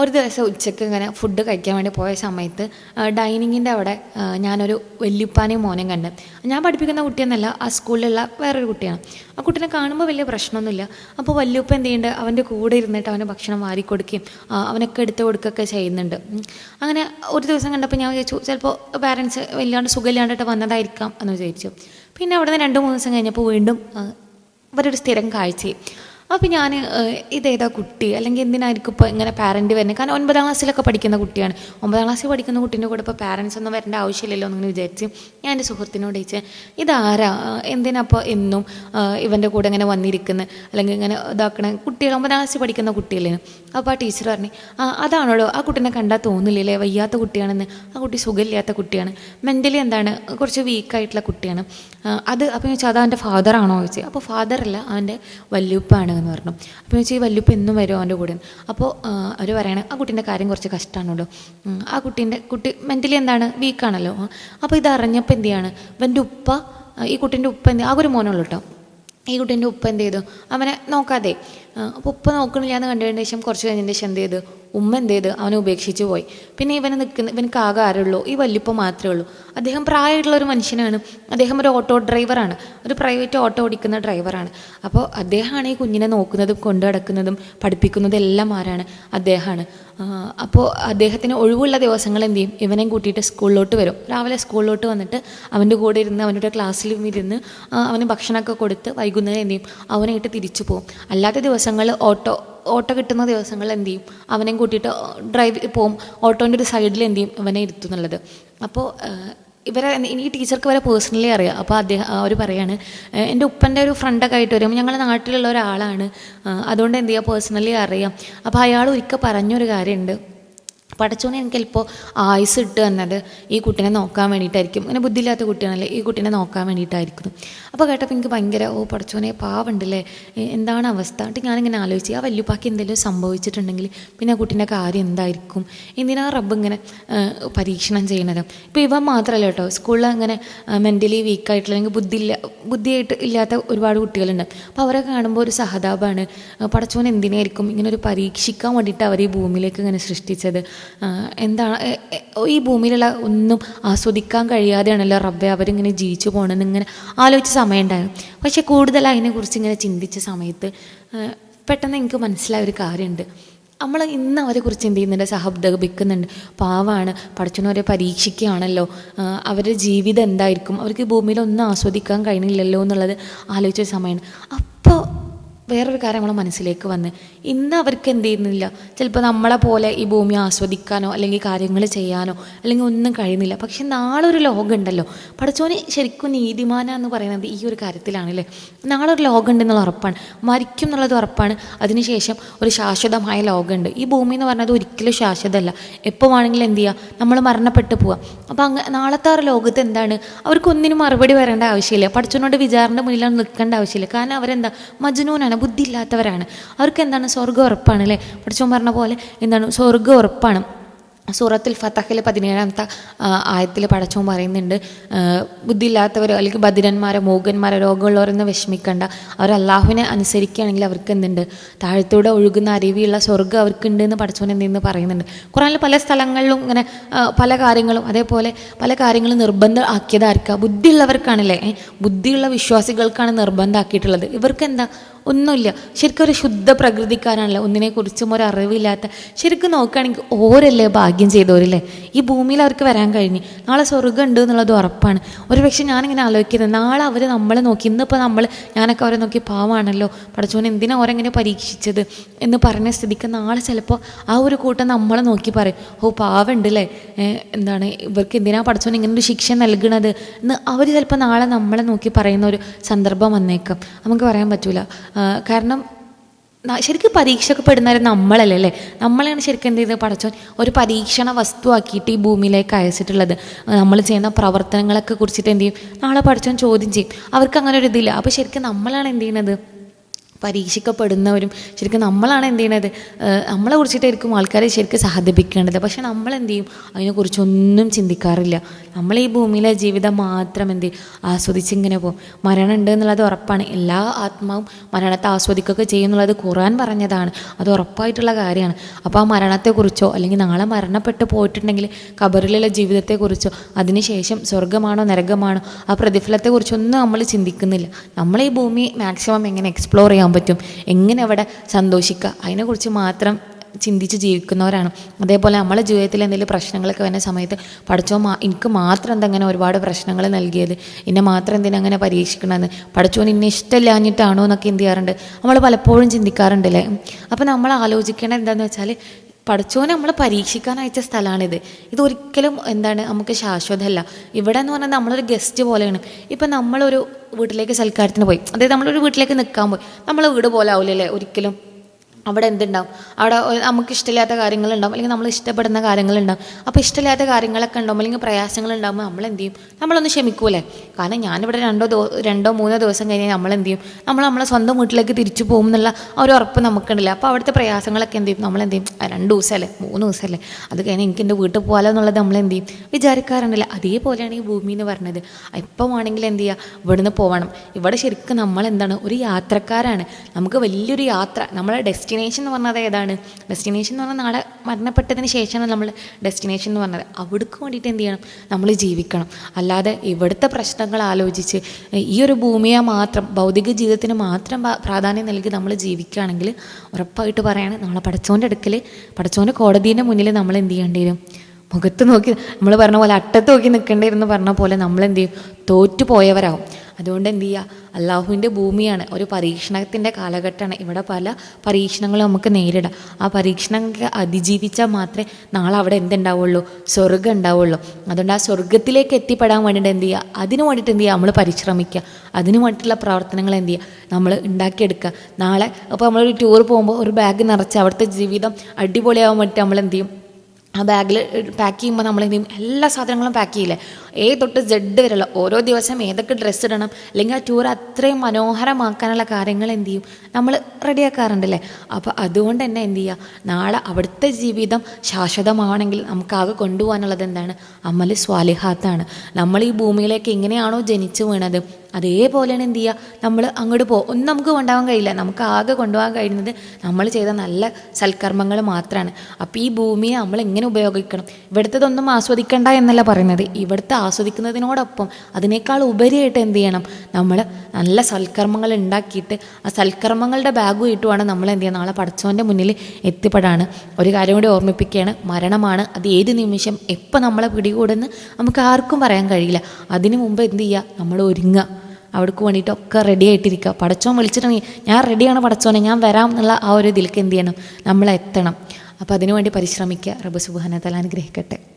ഒരു ദിവസം ഉച്ചയ്ക്ക് ഇങ്ങനെ ഫുഡ് കഴിക്കാൻ വേണ്ടി പോയ സമയത്ത് ഡൈനിങ്ങിന്റെ അവിടെ ഞാനൊരു വല്യുപ്പാനെയും മോനെയും കണ്ട്. ഞാൻ പഠിപ്പിക്കുന്ന കുട്ടിയെന്നല്ല ആ സ്കൂളിലുള്ള വേറൊരു കുട്ടിയാണ്. ആ കുട്ടീനെ കാണുമ്പോൾ വലിയ പ്രശ്നമൊന്നുമില്ല. അപ്പോൾ വല്യുപ്പ എന്ത് ചെയ്യുന്നുണ്ട് അവന്റെ കൂടെ ഇരുന്നിട്ട് അവന് ഭക്ഷണം വാരി കൊടുക്കുകയും അവനൊക്കെ എടുത്ത് കൊടുക്കുകയൊക്കെ ചെയ്യുന്നുണ്ട്. അങ്ങനെ ഒരു ദിവസം കണ്ടപ്പോൾ ഞാൻ വിചാരിച്ചു ചിലപ്പോൾ പാരൻസ് വല്ലാണ്ട് സുഖമില്ലാണ്ടിട്ട് വന്നതായിരിക്കാം എന്ന് വിചാരിച്ചു. പിന്നെ അവിടെ നിന്ന് രണ്ട് മൂന്ന് ദിവസം കഴിഞ്ഞപ്പോൾ വീണ്ടും ഇവരൊരു സ്ഥിരം കാഴ്ചയും. അപ്പോൾ ഞാൻ ഇതേതാ കുട്ടി? അല്ലെങ്കിൽ എന്തിനായിരിക്കും ഇപ്പോൾ ഇങ്ങനെ പാരന്റ് വരുന്നത്? കാരണം ഒൻപതാം ക്ലാസ്സിലൊക്കെ പഠിക്കുന്ന കുട്ടിയാണ്. ഒമ്പതാം ക്ലാസ്സിൽ പഠിക്കുന്ന കുട്ടീന്റെ കൂടെ ഇപ്പോൾ പാരൻസ് ഒന്നും വരേണ്ട ആവശ്യമില്ലല്ലോ എന്നിങ്ങനെ വിചാരിച്ച് ഞാൻ എന്റെ സുഹൃത്തിനോട് ചോദിച്ചു ഇതാരാ? എന്തിനാ അപ്പോൾ എന്നും ഇവന്റെ കൂടെ ഇങ്ങനെ വന്നിരിക്കുന്നത് അല്ലെങ്കിൽ ഇങ്ങനെ ഇതാക്കണ? കുട്ടികൾ ഒമ്പതാം ക്ലാസ്സിൽ പഠിക്കുന്ന കുട്ടിയല്ലേ? അപ്പോൾ ആ ടീച്ചർ പറഞ്ഞു ആ അതാണല്ലോ. ആ കുട്ടീനെ കണ്ടാൽ തോന്നില്ലേ വയ്യാത്ത കുട്ടിയാണെന്ന്. ആ കുട്ടി സുഖമില്ലാത്ത കുട്ടിയാണ്. മെന്റലി എന്താണ്? കുറച്ച് വീക്കായിട്ടുള്ള കുട്ടിയാണ്. അത് അപ്പോൾ ചോദിച്ചാൽ അത് അവന്റെ ഫാദറാണോ ചോദിച്ചത് അപ്പോൾ ഫാദറല്ല അവന്റെ വല്യുപ്പാണ് എന്ന് പറഞ്ഞു. അപ്പോൾ ചോദിച്ചാൽ ഈ വല്യുപ്പ എന്നും വരും അവന്റെ കൂടെ. അപ്പോൾ അവർ പറയണേ ആ കുട്ടീന്റെ കാര്യം കുറച്ച് കഷ്ടമാണല്ലോ ആ കുട്ടീന്റെ കുട്ടി മെന്റലി എന്താണ്? വീക്കാണല്ലോ അപ്പോൾ ഇത് അറിഞ്ഞപ്പോൾ എന്ത് ചെയ്യാണ്? ഇവന്റെ ഉപ്പ ഈ കുട്ടീന്റെ ഉപ്പ എന്ത് ആ ഒരു മോനുള്ളൂ കേട്ടോ ഈ കുട്ടീന്റെ ഉപ്പ എന്ത് ചെയ്തു? അവനെ നോക്കാതെ അപ്പോൾ ഉപ്പ നോക്കണില്ല എന്ന് കണ്ടതിന് ശേഷം കുറച്ച് കഴിഞ്ഞതിന് ശേഷം എന്ത് ചെയ്ത്? ഉമ്മ എന്ത് ചെയ്ത്? അവനെ ഉപേക്ഷിച്ച് പോയി. പിന്നെ ഇവനെ നിൽക്കുന്ന ഇവനക്ക് ആകെ ആരുള്ളൂ. ഈ വല്യപ്പ മാത്രമേ ഉള്ളൂ. അദ്ദേഹം പ്രായമായിട്ടുള്ള ഒരു മനുഷ്യനാണ്. അദ്ദേഹം ഒരു ഓട്ടോ ഡ്രൈവറാണ്. ഒരു പ്രൈവറ്റ് ഓട്ടോ ഓടിക്കുന്ന ഡ്രൈവറാണ്. അപ്പോൾ അദ്ദേഹമാണ് ഈ കുഞ്ഞിനെ നോക്കുന്നതും കൊണ്ടു നടക്കുന്നതും പഠിപ്പിക്കുന്നതും എല്ലാം ആരാണ്? അദ്ദേഹമാണ്. അപ്പോൾ അദ്ദേഹത്തിന് ഒഴിവുള്ള ദിവസങ്ങൾ എന്ത് ചെയ്യും? ഇവനെയും കൂട്ടിയിട്ട് സ്കൂളിലോട്ട് വരും. രാവിലെ സ്കൂളിലോട്ട് വന്നിട്ട് അവന്റെ കൂടെ ഇരുന്ന് അവന്റെ ക്ലാസ്സിലും ഇരുന്ന് അവന് ഭക്ഷണമൊക്കെ കൊടുത്ത് വൈകുന്നേരം എന്ത് ചെയ്യും? അവനായിട്ട് തിരിച്ചു പോകും. അല്ലാത്ത ദിവസങ്ങൾ ഓട്ടോ ഓട്ടോ കിട്ടുന്ന ദിവസങ്ങൾ എന്ത് ചെയ്യും? അവനെയും കൂട്ടിയിട്ട് ഡ്രൈവ് പോവും. ഓട്ടോന്റെ ഒരു സൈഡിൽ എന്ത് ചെയ്യും? ഇവനെ ഇരുത്തും എന്നുള്ളത്. അപ്പോൾ ഇവരെ ഈ ടീച്ചർക്ക് വരെ പേഴ്സണലി അറിയാം. അപ്പോൾ അദ്ദേഹം അവർ പറയാണ് "ഏഹ് എന്റെ ഉപ്പന്റെ ഒരു ഫ്രണ്ടൊക്കെ ആയിട്ട് വരുമ്പോൾ ഞങ്ങളുടെ നാട്ടിലുള്ള ഒരാളാണ്. അതുകൊണ്ട് എന്ത് ചെയ്യുക പേഴ്സണലി അറിയാം. അപ്പോൾ അയാൾ ഒരിക്കൽ പറഞ്ഞൊരു കാര്യമുണ്ട്. പഠിച്ചോനെ എനിക്ക് ചിലപ്പോൾ ആയുസ് ഇട്ട് തന്നത് ഈ കുട്ടീനെ നോക്കാൻ വേണ്ടിയിട്ടായിരിക്കും. അങ്ങനെ ബുദ്ധിയില്ലാത്ത കുട്ടിയാണല്ലേ ഈ കുട്ടീനെ നോക്കാൻ വേണ്ടിയിട്ടായിരിക്കും അപ്പോൾ കേട്ടപ്പോൾ എനിക്ക് ഭയങ്കര ഓ പഠിച്ചോനെ പാവുണ്ടല്ലേ എന്താണ് അവസ്ഥ? എന്നിട്ട് ഞാനിങ്ങനെ ആലോചിച്ച് ആ വല്യുപ്പാക്ക് എന്തെങ്കിലും സംഭവിച്ചിട്ടുണ്ടെങ്കിൽ പിന്നെ ആ കുട്ടീന്റെ കാര്യം എന്തായിരിക്കും? എന്തിനാ റബ്ബ് ഇങ്ങനെ പരീക്ഷണം ചെയ്യണത്? ഇപ്പോൾ ഇവൻ മാത്രമല്ല കേട്ടോ സ്കൂളിൽ അങ്ങനെ മെന്റലി വീക്കായിട്ടുള്ള അല്ലെങ്കിൽ ബുദ്ധിയില്ല ബുദ്ധിയായിട്ട് ഇല്ലാത്ത ഒരുപാട് കുട്ടികളുണ്ട്. അപ്പോൾ അവരെ കാണുമ്പോൾ ഒരു സഹതാപമാണ് പടച്ചോൻ എന്തിനായിരിക്കും ഇങ്ങനെ ഒരു പരീക്ഷിക്കാൻ വേണ്ടിയിട്ട് അവർ ഈ ഭൂമിയിലേക്ക് ഇങ്ങനെ സൃഷ്ടിച്ചത്? എന്താണ് ഈ ഭൂമിയിലുള്ള ഒന്നും ആസ്വദിക്കാൻ കഴിയാതെയാണല്ലോ റബ്ബെ അവരിങ്ങനെ ജീവിച്ചു പോകണമെന്ന് ഇങ്ങനെ ആലോചിച്ച സമയം ഉണ്ടായിരുന്നു പക്ഷെ കൂടുതൽ അതിനെക്കുറിച്ച് ഇങ്ങനെ ചിന്തിച്ച സമയത്ത് പെട്ടെന്ന് എനിക്ക് മനസ്സിലായ ഒരു കാര്യമുണ്ട്. നമ്മൾ ഇന്ന് അവരെ കുറിച്ച് എന്ത് ചെയ്യുന്നുണ്ട്? സഹബ്ദപിക്കുന്നുണ്ട് പാവാണ് പഠിച്ചവരെ പരീക്ഷിക്കുകയാണല്ലോ. അവരുടെ ജീവിതം എന്തായിരിക്കും? അവർക്ക് ഭൂമിയിൽ ഒന്നും ആസ്വദിക്കാൻ കഴിയുന്നില്ലല്ലോ എന്നുള്ളത് ആലോചിച്ച സമയമാണ് വേറൊരു കാര്യം നമ്മളെ മനസ്സിലേക്ക് വന്ന് ഇന്ന് അവർക്ക് എന്ത് ചെയ്യുന്നില്ല? ചിലപ്പോൾ നമ്മളെ പോലെ ഈ ഭൂമി ആസ്വദിക്കാനോ അല്ലെങ്കിൽ കാര്യങ്ങൾ ചെയ്യാനോ അല്ലെങ്കിൽ ഒന്നും കഴിയുന്നില്ല. പക്ഷെ നാളെ ഒരു ലോകം ഉണ്ടല്ലോ. പഠിച്ചോന് ശരിക്കും നീതിമാന എന്ന് പറയുന്നത് ഈ ഒരു കാര്യത്തിലാണല്ലേ നാളെ ഒരു ലോകം ഉണ്ടെന്നുള്ള ഉറപ്പാണ്. മരിക്കും എന്നുള്ളത് ഉറപ്പാണ്. അതിനുശേഷം ഒരു ശാശ്വതമായ ലോകമുണ്ട് ഈ ഭൂമി എന്ന് പറഞ്ഞത് ഒരിക്കലും ശാശ്വതമല്ല. എപ്പോൾ വേണമെങ്കിലും എന്ത് ചെയ്യുക നമ്മൾ മരണപ്പെട്ടു പോവാം. അപ്പോൾ അങ്ങ് നാളത്തെ ആ ലോകത്ത് എന്താണ്? അവർക്കൊന്നിനും മറുപടി വരേണ്ട ആവശ്യമില്ല. പഠിച്ചവനോട് വിചാരണ മുന്നിലാണ് നിൽക്കേണ്ട ആവശ്യമില്ല. കാരണം അവരെന്താ? മജ്നൂനാണ്. ബുദ്ധിയില്ലാത്തവരാണ്. അവർക്ക് എന്താണ് സ്വർഗം ഉറപ്പാണ് അല്ലേ? പഠിച്ചോ പറഞ്ഞ പോലെ എന്താണ് സ്വർഗം ഉറപ്പാണ്. സൂറത്തുൽ ഫത്തഹിലെ പതിനേഴാമത്തെ ആയത്തിൽ പടച്ചോൻ പറയുന്നുണ്ട് ബുദ്ധിയില്ലാത്തവരോ അല്ലെങ്കിൽ ബദിരന്മാരോ മൂകന്മാരോ രോഗമുള്ളവരൊന്നും വിഷമിക്കണ്ട. അവർ അള്ളാഹുവിനെ അനുസരിക്കുകയാണെങ്കിൽ അവർക്ക് എന്തുണ്ട്? താഴത്തൂടെ ഒഴുകുന്ന അരുവിയുള്ള സ്വർഗം അവർക്കുണ്ട് എന്ന് പടച്ചോൻ എന്തെന്ന് പറയുന്നുണ്ട്. ഖുറാനിൽ പല സ്ഥലങ്ങളിലും ഇങ്ങനെ പല കാര്യങ്ങളും അതേപോലെ പല കാര്യങ്ങളും നിർബന്ധം ആക്കിയതായിരിക്കുക ബുദ്ധിയുള്ളവർക്കാണല്ലേ ബുദ്ധിയുള്ള വിശ്വാസികൾക്കാണ് നിർബന്ധമാക്കിയിട്ടുള്ളത്. ഇവർക്ക് എന്താ ഒന്നുമില്ല. ശരിക്കും ഒരു ശുദ്ധ പ്രകൃതിക്കാരാണല്ലോ. ഒന്നിനെക്കുറിച്ചും ഒരു അറിവില്ലാത്ത ശരിക്കും നോക്കുകയാണെങ്കിൽ ഓരല്ലേ ഭാഗ്യം ചെയ്തവരില്ലേ? ഈ ഭൂമിയിൽ അവർക്ക് വരാൻ കഴിഞ്ഞു. നാളെ സ്വർഗം ഉണ്ട് എന്നുള്ളത് ഉറപ്പാണ്. ഒരു പക്ഷേ ഞാനിങ്ങനെ ആലോചിക്കുന്നത് നാളെ അവർ നമ്മളെ നോക്കി. ഇന്നിപ്പോൾ നമ്മൾ ഞാനൊക്കെ അവരെ നോക്കി പാവാണല്ലോ. പഠിച്ചോൻ എന്തിനാ ഓരെങ്ങനെ പരീക്ഷിച്ചത് എന്ന് പറഞ്ഞ സ്ഥിതിക്ക് നാളെ ചിലപ്പോൾ ആ ഒരു കൂട്ടം നമ്മളെ നോക്കി പറയും. ഓ പാവുണ്ട് അല്ലേ എന്താണ്? ഇവർക്ക് എന്തിനാ പഠിച്ചോൻ ഇങ്ങനെ ഒരു ശിക്ഷ നൽകണത് എന്ന് അവർ ചിലപ്പോൾ നാളെ നമ്മളെ നോക്കി പറയുന്ന ഒരു സന്ദർഭം വന്നേക്കാം. നമുക്ക് പറയാൻ പറ്റൂല. കാരണം ശരിക്കും പരീക്ഷക്കപ്പെടുന്നവരെ നമ്മളല്ലേ അല്ലേ? നമ്മളെയാണ് ശരിക്കും എന്ത് ചെയ്ത് പടച്ചോൻ ഒരു പരീക്ഷണ വസ്തുവാക്കിയിട്ട് ഈ ഭൂമിയിലേക്ക് അയച്ചിട്ടുള്ളത്. നമ്മൾ ചെയ്യുന്ന പ്രവർത്തനങ്ങളൊക്കെ കുറിച്ചിട്ട് എന്ത് ചെയ്യും? നാളെ പഠിച്ചോൻ ചോദ്യം ചെയ്യും. അവർക്ക് അങ്ങനെ ഒരു ഇതില്ല. അപ്പോൾ ശരിക്കും നമ്മളാണ് എന്ത് ചെയ്യുന്നത്? പരീക്ഷിക്കപ്പെടുന്നവരും ശരിക്കും നമ്മളാണ് എന്ത് ചെയ്യണത് നമ്മളെ കുറിച്ചിട്ടായിരിക്കും ആൾക്കാരെ ശരിക്കും സഹതപിക്കേണ്ടത്. പക്ഷെ നമ്മൾ എന്ത് ചെയ്യും? അതിനെക്കുറിച്ചൊന്നും ചിന്തിക്കാറില്ല. നമ്മൾ ഈ ഭൂമിയിലെ ജീവിതം മാത്രം എന്ത് ആസ്വദിച്ചിങ്ങനെ പോകും. മരണം ഉണ്ട് എന്നുള്ളത് ഉറപ്പാണ്. എല്ലാ ആത്മാവും മരണത്തെ ആസ്വദിക്കുകയൊക്കെ ചെയ്യും എന്നുള്ളത് ഖുറാൻ പറഞ്ഞതാണ്. അത് ഉറപ്പായിട്ടുള്ള കാര്യമാണ്. അപ്പോൾ ആ മരണത്തെക്കുറിച്ചോ അല്ലെങ്കിൽ നാളെ മരണപ്പെട്ട് പോയിട്ടുണ്ടെങ്കിൽ കബറിലുള്ള ജീവിതത്തെക്കുറിച്ചോ അതിനുശേഷം സ്വർഗമാണോ നരകമാണോ ആ പ്രതിഫലത്തെക്കുറിച്ചൊന്നും നമ്മൾ ചിന്തിക്കുന്നില്ല. നമ്മൾ ഈ ഭൂമി മാക്സിമം എങ്ങനെ എക്സ്പ്ലോർ ചെയ്യാൻ പറ്റും. എങ്ങനെ അവിടെ സന്തോഷിക്കുക? അതിനെക്കുറിച്ച് മാത്രം ചിന്തിച്ച് ജീവിക്കുന്നവരാണ്. അതേപോലെ നമ്മളെ ജീവിതത്തിൽ എന്തെങ്കിലും പ്രശ്നങ്ങളൊക്കെ വരുന്ന സമയത്ത് പഠിച്ചോ മാ എനിക്ക് മാത്രം എന്തെങ്ങനെ ഒരുപാട് പ്രശ്നങ്ങൾ നൽകിയത്? എന്നെ മാത്രം എന്തിനാ അങ്ങനെ പരീക്ഷിക്കണമെന്ന് പഠിച്ചോൻ ഇന്നെ ഇഷ്ടമില്ലാഞ്ഞിട്ടാണോ എന്നൊക്കെ എന്ത് ചെയ്യാറുണ്ട്? നമ്മൾ പലപ്പോഴും ചിന്തിക്കാറുണ്ടല്ലേ? അപ്പോൾ നമ്മൾ ആലോചിക്കേണ്ടത് എന്താണെന്ന് വെച്ചാൽ പഠിച്ചോനെ നമ്മൾ പരീക്ഷിക്കാൻ അയച്ച സ്ഥലമാണിത് ഇതൊരിക്കലും എന്താണ് നമുക്ക് ശാശ്വതമല്ല. ഇവിടെ എന്ന് പറഞ്ഞാൽ നമ്മളൊരു ഗസ്റ്റ് പോലെയാണ്. ഇപ്പം നമ്മളൊരു വീട്ടിലേക്ക് സൽക്കാരത്തിന് പോയി. അതായത് നമ്മളൊരു വീട്ടിലേക്ക് നിൽക്കാൻ പോയി. നമ്മൾ വീട് പോലെ ആവില്ലല്ലേ ഒരിക്കലും? അവിടെ എന്തുണ്ടാവും? അവിടെ നമുക്ക് ഇഷ്ടമില്ലാത്ത കാര്യങ്ങളുണ്ടാവും അല്ലെങ്കിൽ നമ്മൾ ഇഷ്ടപ്പെടുന്ന കാര്യങ്ങളുണ്ടാവും. അപ്പോൾ ഇഷ്ടമില്ലാത്ത കാര്യങ്ങളൊക്കെ ഉണ്ടാവും അല്ലെങ്കിൽ പ്രയാസങ്ങൾ ഉണ്ടാകുമ്പോൾ നമ്മൾ എന്ത് ചെയ്യും? നമ്മളൊന്ന് ക്ഷമിക്കൂലേ. കാരണം ഞാനിവിടെ രണ്ടോ ദോ രണ്ടോ മൂന്നോ ദിവസം കഴിഞ്ഞാൽ നമ്മൾ എന്ത് ചെയ്യും? നമ്മൾ നമ്മളെ സ്വന്തം വീട്ടിലേക്ക് തിരിച്ചു പോകും എന്നുള്ള ഒരു ഉറപ്പ് നമുക്കുണ്ടല്ലോ. അപ്പോൾ അവിടുത്തെ പ്രയാസങ്ങളൊക്കെ എന്ത് ചെയ്യും? നമ്മൾ എന്ത് ചെയ്യും? രണ്ട് ദിവസമല്ലേ? മൂന്ന് ദിവസമല്ലേ? അത് കഴിഞ്ഞാൽ എനിക്ക് എന്റെ വീട്ടിൽ പോകാലോ എന്നുള്ളത് നമ്മൾ എന്ത് ചെയ്യും? വിചാരിക്കാറുണ്ടല്ലോ. അതേപോലെയാണ് ഈ ഭൂമി എന്ന് പറഞ്ഞത്. ഇപ്പം ആണെങ്കിൽ എന്ത് ചെയ്യുക ഇവിടുന്ന് പോകണം ഇവിടെ ശരിക്കും നമ്മൾ എന്താണ്? ഒരു യാത്രക്കാരാണ്. നമുക്ക് വലിയൊരു യാത്ര നമ്മളെ ഡെസ്റ്റിനേഷൻ എന്ന് പറഞ്ഞത് ഏതാണ്? ഡെസ്റ്റിനേഷൻ എന്ന് പറഞ്ഞാൽ നാളെ മരണപ്പെട്ടതിന് ശേഷമാണ് നമ്മൾ ഡെസ്റ്റിനേഷൻ എന്ന് പറഞ്ഞത്. അവിടേക്ക് വേണ്ടിയിട്ട് എന്ത് ചെയ്യണം? നമ്മൾ ജീവിക്കണം. അല്ലാതെ ഇവിടുത്തെ പ്രശ്നങ്ങൾ ആലോചിച്ച് ഈ ഒരു ഭൂമിയെ മാത്രം ഭൗതിക ജീവിതത്തിന് മാത്രം പ്രാധാന്യം നൽകി നമ്മൾ ജീവിക്കുകയാണെങ്കിൽ ഉറപ്പായിട്ട് പറയാണ് നമ്മളെ പടച്ചോന്റെ അടുക്കൽ പടച്ചോന്റെ കോടതീന്റെ മുന്നിൽ നമ്മൾ എന്ത് ചെയ്യേണ്ടി വരും? മുഖത്ത് നോക്കി നമ്മൾ പറഞ്ഞ പോലെ അട്ടത്ത് നോക്കി നിൽക്കേണ്ടിരുന്ന് പറഞ്ഞ പോലെ നമ്മൾ എന്ത് ചെയ്യും? തോറ്റു പോയവരാകും അതുകൊണ്ട് എന്ത് ചെയ്യുക അള്ളാഹുവിന്റെ ഭൂമിയാണ്. ഒരു പരീക്ഷണത്തിന്റെ കാലഘട്ടമാണ്. ഇവിടെ പല പരീക്ഷണങ്ങളും നമുക്ക് നേരിടാം. ആ പരീക്ഷണങ്ങളെ അതിജീവിച്ചാൽ മാത്രമേ നാളെ അവിടെ എന്തുണ്ടാവുള്ളൂ? സ്വർഗം ഉണ്ടാവുള്ളൂ. അതുകൊണ്ട് ആ സ്വർഗത്തിലേക്ക് എത്തിപ്പെടാൻ വേണ്ടിയിട്ട് എന്ത് ചെയ്യുക അതിന് വേണ്ടിയിട്ട് എന്ത് ചെയ്യുക നമ്മൾ പരിശ്രമിക്കുക. അതിന് വേണ്ടിയിട്ടുള്ള പ്രവർത്തനങ്ങൾ എന്ത് ചെയ്യുക നമ്മൾ ഉണ്ടാക്കിയെടുക്കുക. നാളെ അപ്പോൾ നമ്മളൊരു ടൂർ പോകുമ്പോൾ ഒരു ബാഗ് നിറച്ച് അവിടുത്തെ ജീവിതം അടിപൊളിയാവാൻ വേണ്ടിയിട്ട് നമ്മൾ എന്ത് ചെയ്യും? ആ ബാഗിൽ പാക്ക് ചെയ്യുമ്പോൾ നമ്മൾ എന്ത് എല്ലാ സാധനങ്ങളും പാക്ക് ചെയ്യില്ലേ? ഏ തൊട്ട് ജെഡ് വരെയുള്ള ഓരോ ദിവസം ഏതൊക്കെ ഡ്രസ്സ് ഇടണം? അല്ലെങ്കിൽ ആ ടൂർ അത്രയും മനോഹരമാക്കാനുള്ള കാര്യങ്ങൾ എന്ത് ചെയ്യും? നമ്മൾ റെഡിയാക്കാറുണ്ടല്ലേ അപ്പോൾ അതുകൊണ്ട് തന്നെ എന്ത് ചെയ്യുക നാളെ അവിടുത്തെ ജീവിതം ശാശ്വതമാണെങ്കിൽ നമുക്കാകെ കൊണ്ടുപോകാനുള്ളത് എന്താണ്? അമൽ സ്വാലിഹാത്താണ്. നമ്മൾ ഈ ഭൂമിയിലേക്ക് എങ്ങനെയാണോ ജനിച്ചു വീണത്? അതേപോലെയാണ് എന്ത് ചെയ്യുക? നമ്മൾ അങ്ങോട്ട് പോ ഒന്നും നമുക്ക് കൊണ്ടുപോകാൻ കഴിയില്ല. നമുക്ക് ആകെ കൊണ്ടുപോകാൻ കഴിയുന്നത് നമ്മൾ ചെയ്ത നല്ല സൽക്കർമ്മങ്ങൾ മാത്രമാണ് അപ്പോൾ ഈ ഭൂമിയെ നമ്മൾ എങ്ങനെ ഉപയോഗിക്കണം? ഇവിടുത്തതൊന്നും ആസ്വദിക്കണ്ട എന്നല്ല പറയുന്നത്. ഇവിടുത്തെ ആസ്വദിക്കുന്നതിനോടൊപ്പം അതിനേക്കാൾ ഉപരിയായിട്ട് എന്ത് ചെയ്യണം? നമ്മൾ നല്ല സൽക്കർമ്മങ്ങൾ ഉണ്ടാക്കിയിട്ട് ആ സൽക്കർമ്മങ്ങളുടെ ബാഗ് ഇട്ടുമാണ് നമ്മൾ എന്ത് ചെയ്യുക? നാളെ പടച്ചവന്റെ മുന്നിൽ എത്തിപ്പെടാണ്. ഒരു കാര്യം കൂടി ഓർമ്മിപ്പിക്കുകയാണ്. മരണമാണ്. അത് ഏത് നിമിഷം? എപ്പോൾ നമ്മളെ പിടികൂടുന്ന്? നമുക്ക് ആർക്കും പറയാൻ കഴിയില്ല. അതിനു മുമ്പ് എന്ത് ചെയ്യുക? നമ്മൾ ഒരുങ്ങുക. അവിടേക്ക് വേണ്ടിയിട്ടൊക്കെ റെഡി ആയിട്ടിരിക്കുക പടച്ചോൻ വിളിച്ചിട്ടുണ്ടെങ്കിൽ ഞാൻ റെഡിയാണ് പടച്ചോനെ ഞാൻ വരാം എന്നുള്ള ആ ഒരു ഇതിലേക്ക് എന്ത് ചെയ്യണം? നമ്മൾ എത്തണം അപ്പോൾ അതിനുവേണ്ടി പരിശ്രമിക്കുക. റബ്ബ് സുബാന തല അനുഗ്രഹിക്കട്ടെ.